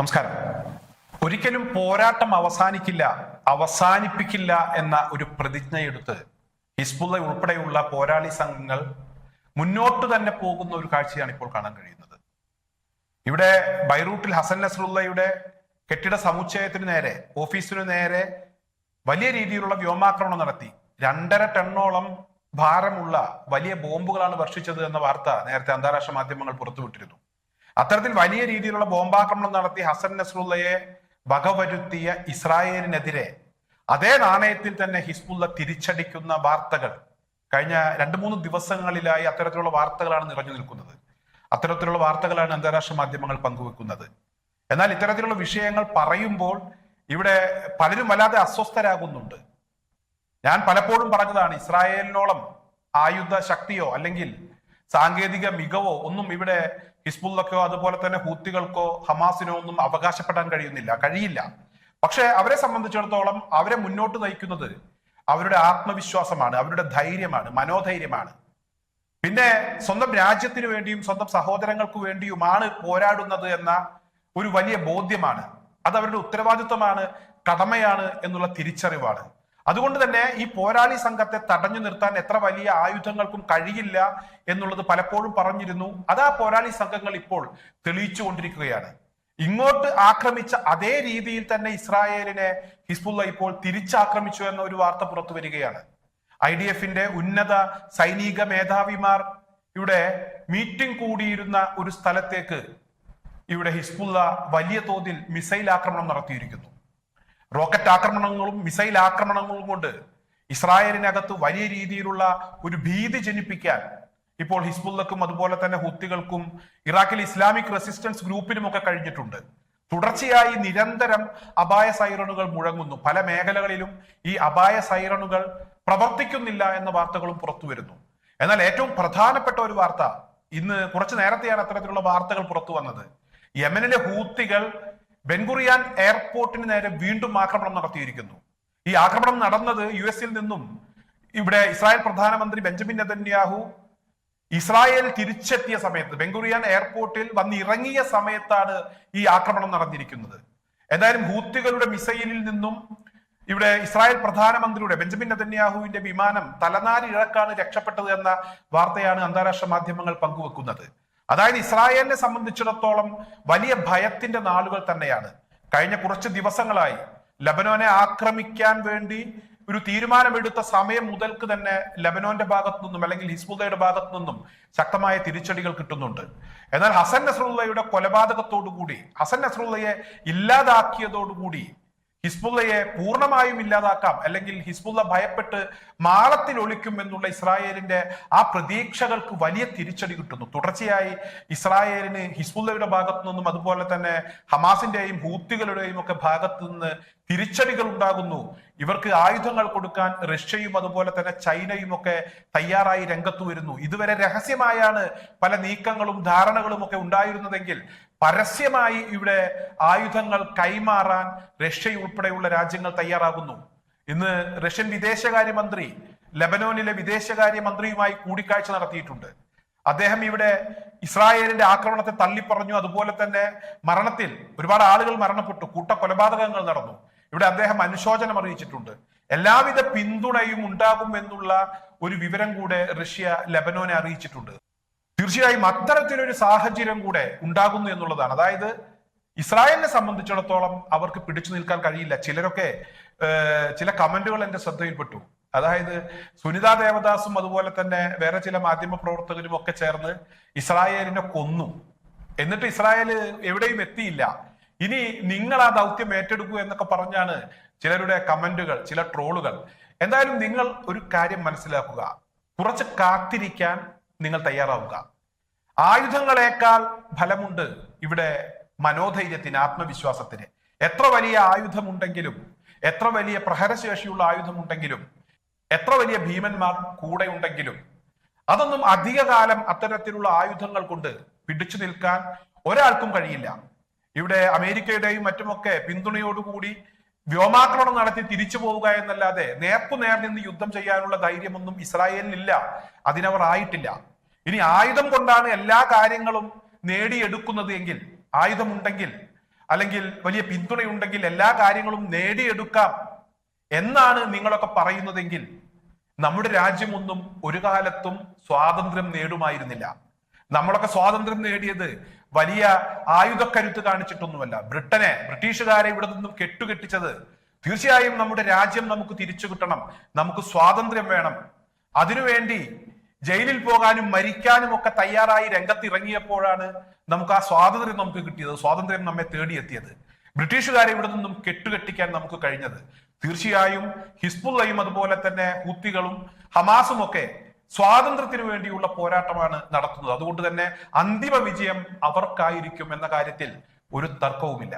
നമസ്കാരം. ഒരിക്കലും പോരാട്ടം അവസാനിക്കില്ല അവസാനിപ്പിക്കില്ല എന്ന ഒരു പ്രതിജ്ഞയെടുത്ത് ഹിസ്ബുള്ള ഉൾപ്പെടെയുള്ള പോരാളി സംഘങ്ങൾ മുന്നോട്ട് തന്നെ പോകുന്ന ഒരു കാഴ്ചയാണ് ഇപ്പോൾ കാണാൻ കഴിയുന്നത്. ഇവിടെ ബൈറൂട്ടിൽ ഹസൻ നസറുള്ളയുടെ കെട്ടിട സമുച്ചയത്തിന് നേരെ ഓഫീസിനു നേരെ വലിയ രീതിയിലുള്ള വ്യോമാക്രമണം നടത്തി. രണ്ടര ടണ്ണോളം ഭാരമുള്ള വലിയ ബോംബുകളാണ് വർഷിച്ചത് എന്ന വാർത്ത നേരത്തെ അന്താരാഷ്ട്ര മാധ്യമങ്ങൾ പുറത്തുവിട്ടിരുന്നു. അത്തരത്തിൽ വലിയ രീതിയിലുള്ള ബോംബാക്രമണം നടത്തി ഹസൻ നസ്രുള്ളയെ വകവരുത്തിയ ഇസ്രായേലിനെതിരെ അതേ നാണയത്തിൽ തന്നെ ഹിസ്ബുള്ള തിരിച്ചടിക്കുന്ന വാർത്തകൾ കഴിഞ്ഞ രണ്ട് മൂന്ന് ദിവസങ്ങളിലായി അത്തരത്തിലുള്ള വാർത്തകളാണ് നിറഞ്ഞു നിൽക്കുന്നത്. അത്തരത്തിലുള്ള വാർത്തകളാണ് അന്താരാഷ്ട്ര മാധ്യമങ്ങൾ പങ്കുവെക്കുന്നത്. എന്നാൽ ഇത്തരത്തിലുള്ള വിഷയങ്ങൾ പറയുമ്പോൾ ഇവിടെ പലരും വല്ലാതെ അസ്വസ്ഥരാകുന്നുണ്ട്. ഞാൻ പലപ്പോഴും പറഞ്ഞതാണ് ഇസ്രായേലിനോളം ആയുധ ശക്തിയോ അല്ലെങ്കിൽ സാങ്കേതിക മികവോ ഒന്നും ഇവിടെ ഹിസ്ബുള്ളക്കോ അതുപോലെ തന്നെ ഹൂത്തികൾക്കോ ഹമാസിനോ ഒന്നും അവകാശപ്പെടാൻ കഴിയുന്നില്ല കഴിയില്ല. പക്ഷെ അവരെ സംബന്ധിച്ചിടത്തോളം അവരെ മുന്നോട്ട് നയിക്കുന്നത് അവരുടെ ആത്മവിശ്വാസമാണ് അവരുടെ ധൈര്യമാണ് മനോധൈര്യമാണ്. പിന്നെ സ്വന്തം രാജ്യത്തിനു വേണ്ടിയും സ്വന്തം സഹോദരങ്ങൾക്ക് വേണ്ടിയുമാണ് പോരാടുന്നത് എന്ന ഒരു വലിയ ബോധ്യമാണ്. അത് അവരുടെ ഉത്തരവാദിത്വമാണ് കടമയാണ് എന്നുള്ള തിരിച്ചറിവാണ്. അതുകൊണ്ട് തന്നെ ഈ പോരാളി സംഘത്തെ തടഞ്ഞു നിർത്താൻ എത്ര വലിയ ആയുധങ്ങൾക്കും കഴിയില്ല എന്നുള്ളത് പലപ്പോഴും പറഞ്ഞിരുന്നു. അത് ആ പോരാളി സംഘങ്ങൾ ഇപ്പോൾ തെളിയിച്ചു കൊണ്ടിരിക്കുകയാണ് ഇങ്ങോട്ട് ആക്രമിച്ച അതേ രീതിയിൽ തന്നെ ഇസ്രായേലിനെ ഹിസ്ബുള്ള ഇപ്പോൾ തിരിച്ചാക്രമിച്ചു എന്ന ഒരു വാർത്ത പുറത്തു വരികയാണ്. ഐ ഡി എഫിന്റെ ഉന്നത സൈനിക മേധാവിമാർ ഇവിടെ മീറ്റിംഗ് കൂടിയിരുന്ന ഒരു സ്ഥലത്തേക്ക് ഇവിടെ ഹിസ്ബുള്ള വലിയ തോതിൽ മിസൈൽ ആക്രമണം നടത്തിയിരിക്കുന്നു. റോക്കറ്റ് ആക്രമണങ്ങളും മിസൈൽ ആക്രമണങ്ങളും കൊണ്ട് ഇസ്രായേലിനകത്ത് വലിയ രീതിയിലുള്ള ഒരു ഭീതി ജനിപ്പിക്കാൻ ഇപ്പോൾ ഹിസ്ബുള്ളക്കും അതുപോലെ തന്നെ ഹുത്തികൾക്കും ഇറാഖിൽ ഇസ്ലാമിക് റെസിസ്റ്റൻസ് ഗ്രൂപ്പിനും ഒക്കെ കഴിഞ്ഞിട്ടുണ്ട്. തുടർച്ചയായി നിരന്തരം അപായ സൈറണുകൾ മുഴങ്ങുന്നു. പല മേഖലകളിലും ഈ അപായ സൈറണുകൾ പ്രവർത്തിക്കുന്നില്ല എന്ന വാർത്തകളും പുറത്തു വരുന്നു. എന്നാൽ ഏറ്റവും പ്രധാനപ്പെട്ട ഒരു വാർത്ത ഇന്ന് കുറച്ചു നേരത്തെയാണ് അത്തരത്തിലുള്ള വാർത്തകൾ പുറത്തു വന്നത്. യമനിലെ ഹൂത്തികൾ ബെൻഗുറിയാൻ എയർപോർട്ടിന് നേരെ വീണ്ടും ആക്രമണം നടത്തിയിരിക്കുന്നു. ഈ ആക്രമണം നടന്നത് യു എസിൽ നിന്നും ഇവിടെ ഇസ്രായേൽ പ്രധാനമന്ത്രി ബെഞ്ചമിൻ നെതന്യാഹു ഇസ്രായേൽ തിരിച്ചെത്തിയ സമയത്ത് ബെങ്കുറിയാൻ എയർപോർട്ടിൽ വന്ന് ഇറങ്ങിയ സമയത്താണ് ഈ ആക്രമണം നടന്നിരിക്കുന്നത്. എന്തായാലും ഹൂത്തികളുടെ മിസൈലിൽ നിന്നും ഇവിടെ ഇസ്രായേൽ പ്രധാനമന്ത്രിയുടെ ബെഞ്ചമിൻ നെതന്യാഹുവിന്റെ വിമാനം തലനാരിഴക്കാണ് രക്ഷപ്പെട്ടത് എന്ന വാർത്തയാണ് അന്താരാഷ്ട്ര മാധ്യമങ്ങൾ പങ്കുവെക്കുന്നത്. അതായത് ഇസ്രായേലിനെ സംബന്ധിച്ചിടത്തോളം വലിയ ഭയത്തിന്റെ നാളുകൾ തന്നെയാണ്. കഴിഞ്ഞ കുറച്ച് ദിവസങ്ങളായി ലബനോനെ ആക്രമിക്കാൻ വേണ്ടി ഒരു തീരുമാനമെടുത്ത സമയം മുതൽക്ക് തന്നെ ലബനോന്റെ ഭാഗത്തു നിന്നും അല്ലെങ്കിൽ ഹിസ്ബുദയുടെ ഭാഗത്തു നിന്നും ശക്തമായ തിരിച്ചടികൾ കിട്ടുന്നുണ്ട്. എന്നാൽ ഹസൻ നസ്രുള്ളയുടെ കൊലപാതകത്തോടുകൂടി ഹസൻ നസ്രുള്ളയെ ഇല്ലാതാക്കിയതോടുകൂടി ഹിസ്ബുള്ളയെ പൂർണമായും ഇല്ലാതാക്കാം അല്ലെങ്കിൽ ഹിസ്ബുള്ള ഭയപ്പെട്ട് മാളത്തിൽ ഒളിക്കും എന്നുള്ള ഇസ്രായേലിന്റെ ആ പ്രതീക്ഷകൾക്ക് വലിയ തിരിച്ചടി കിട്ടുന്നു. തുടർച്ചയായി ഇസ്രായേലിന് ഹിസ്ബുള്ളയുടെ ഭാഗത്തു നിന്നും അതുപോലെ തന്നെ ഹമാസിന്റെയും ഹൂത്തികളുടെയും ഒക്കെ ഭാഗത്തു നിന്ന് തിരിച്ചടികൾ ഉണ്ടാകുന്നു. ഇവർക്ക് ആയുധങ്ങൾ കൊടുക്കാൻ റഷ്യയും അതുപോലെ തന്നെ ചൈനയും ഒക്കെ തയ്യാറായി രംഗത്തു വരുന്നു. ഇതുവരെ രഹസ്യമായാണ് പല നീക്കങ്ങളും ധാരണകളും ഒക്കെ ഉണ്ടായിരുന്നതെങ്കിൽ പരസ്യമായി ഇവിടെ ആയുധങ്ങൾ കൈമാറാൻ റഷ്യ ഉൾപ്പെടെയുള്ള രാജ്യങ്ങൾ തയ്യാറാകുന്നു. ഇന്ന് റഷ്യൻ വിദേശകാര്യമന്ത്രി ലബനോനിലെ വിദേശകാര്യമന്ത്രിയുമായി കൂടിക്കാഴ്ച നടത്തിയിട്ടുണ്ട്. അദ്ദേഹം ഇവിടെ ഇസ്രായേലിന്റെ ആക്രമണത്തെ തള്ളിപ്പറഞ്ഞു. അതുപോലെ തന്നെ മരണത്തിൽ ഒരുപാട് ആളുകൾ മരണപ്പെട്ടു. കൂട്ട കൊലപാതകങ്ങൾ നടന്നു. ഇവിടെ അദ്ദേഹം അനുശോചനം അറിയിച്ചിട്ടുണ്ട്. എല്ലാവിധ പിന്തുണയും ഉണ്ടാകുമെന്നുള്ള ഒരു വിവരം കൂടെ റഷ്യ ലബനോനെ അറിയിച്ചിട്ടുണ്ട്. തീർച്ചയായും അത്തരത്തിലൊരു സാഹചര്യം കൂടെ ഉണ്ടാകുന്നു എന്നുള്ളതാണ്. അതായത് ഇസ്രായേലിനെ സംബന്ധിച്ചിടത്തോളം അവർക്ക് പിടിച്ചു നിൽക്കാൻ കഴിയില്ല. ചിലരൊക്കെ ചില കമന്റുകൾ എന്റെ ശ്രദ്ധയിൽപ്പെട്ടു. അതായത് സുനിത ദേവദാസും അതുപോലെ തന്നെ വേറെ ചില മാധ്യമ പ്രവർത്തകരും ഒക്കെ ചേർന്ന് ഇസ്രായേലിനെ കൊന്നു. എന്നിട്ട് ഇസ്രായേൽ എവിടെയും എത്തിയില്ല. ഇനി നിങ്ങൾ ആ ദൗത്യം ഏറ്റെടുക്കൂ എന്നൊക്കെ പറഞ്ഞാണ് ചിലരുടെ കമന്റുകൾ ചില ട്രോളുകൾ. എന്തായാലും നിങ്ങൾ ഒരു കാര്യം മനസ്സിലാക്കുക. കുറച്ച് കാത്തിരിക്കാൻ നിങ്ങൾ തയ്യാറാവുക. ആയുധങ്ങളെക്കാൾ ഫലമുണ്ട് ഇവിടെ മനോധൈര്യത്തിന് ആത്മവിശ്വാസത്തിന്. എത്ര വലിയ ആയുധമുണ്ടെങ്കിലും എത്ര വലിയ പ്രഹരശേഷിയുള്ള ആയുധമുണ്ടെങ്കിലും എത്ര വലിയ ഭീമന്മാർ കൂടെ ഉണ്ടെങ്കിലും അതൊന്നും അധികകാലം അത്തരത്തിലുള്ള ആയുധങ്ങൾ കൊണ്ട് പിടിച്ചു നിൽക്കാൻ ഒരാൾക്കും കഴിയില്ല. ഇവിടെ അമേരിക്കയുടെയും മറ്റുമൊക്കെ പിന്തുണയോടുകൂടി വ്യോമാക്രമണം നടത്തി തിരിച്ചു പോവുക എന്നല്ലാതെ നേർക്കു നേർ നിന്ന് യുദ്ധം ചെയ്യാനുള്ള ധൈര്യമൊന്നും ഇസ്രായേലിനില്ല. അതിനവർ ആയിട്ടില്ല. ഇനി ആയുധം കൊണ്ടാണ് എല്ലാ കാര്യങ്ങളും നേടിയെടുക്കുന്നത് എങ്കിൽ ആയുധമുണ്ടെങ്കിൽ അല്ലെങ്കിൽ വലിയ പിന്തുണയുണ്ടെങ്കിൽ എല്ലാ കാര്യങ്ങളും നേടിയെടുക്കാം എന്നാണ് നിങ്ങളൊക്കെ പറയുന്നതെങ്കിൽ നമ്മുടെ രാജ്യമൊന്നും ഒരു കാലത്തും സ്വാതന്ത്ര്യം നേടുമായിരുന്നില്ല. നമ്മളൊക്കെ സ്വാതന്ത്ര്യം നേടിയത് വലിയ ആയുധക്കരുത്ത് കാണിച്ചിട്ടൊന്നുമല്ല. ബ്രിട്ടനെ ബ്രിട്ടീഷുകാരെ ഇവിടെ നിന്നും കെട്ടുകെട്ടിച്ചത് തീർച്ചയായും നമ്മുടെ രാജ്യം നമുക്ക് തിരിച്ചു കിട്ടണം. നമുക്ക് സ്വാതന്ത്ര്യം വേണം. അതിനുവേണ്ടി ജയിലിൽ പോകാനും മരിക്കാനും ഒക്കെ തയ്യാറായി രംഗത്തിറങ്ങിയപ്പോഴാണ് നമുക്ക് ആ സ്വാതന്ത്ര്യം നമുക്ക് കിട്ടിയത്. സ്വാതന്ത്ര്യം നമ്മെ തേടിയെത്തിയത്. ബ്രിട്ടീഷുകാരെ ഇവിടെ നിന്നും കെട്ടുകെട്ടിക്കാൻ നമുക്ക് കഴിഞ്ഞത്. തീർച്ചയായും ഹിസ്ബുള്ളയും അതുപോലെ തന്നെ ഹൂത്തികളും ഹമാസും ഒക്കെ സ്വാതന്ത്ര്യത്തിന് വേണ്ടിയുള്ള പോരാട്ടമാണ് നടത്തുന്നത്. അതുകൊണ്ട് തന്നെ അന്തിമ വിജയം അവർക്കായിരിക്കും എന്ന കാര്യത്തിൽ ഒരു തർക്കവുമില്ല.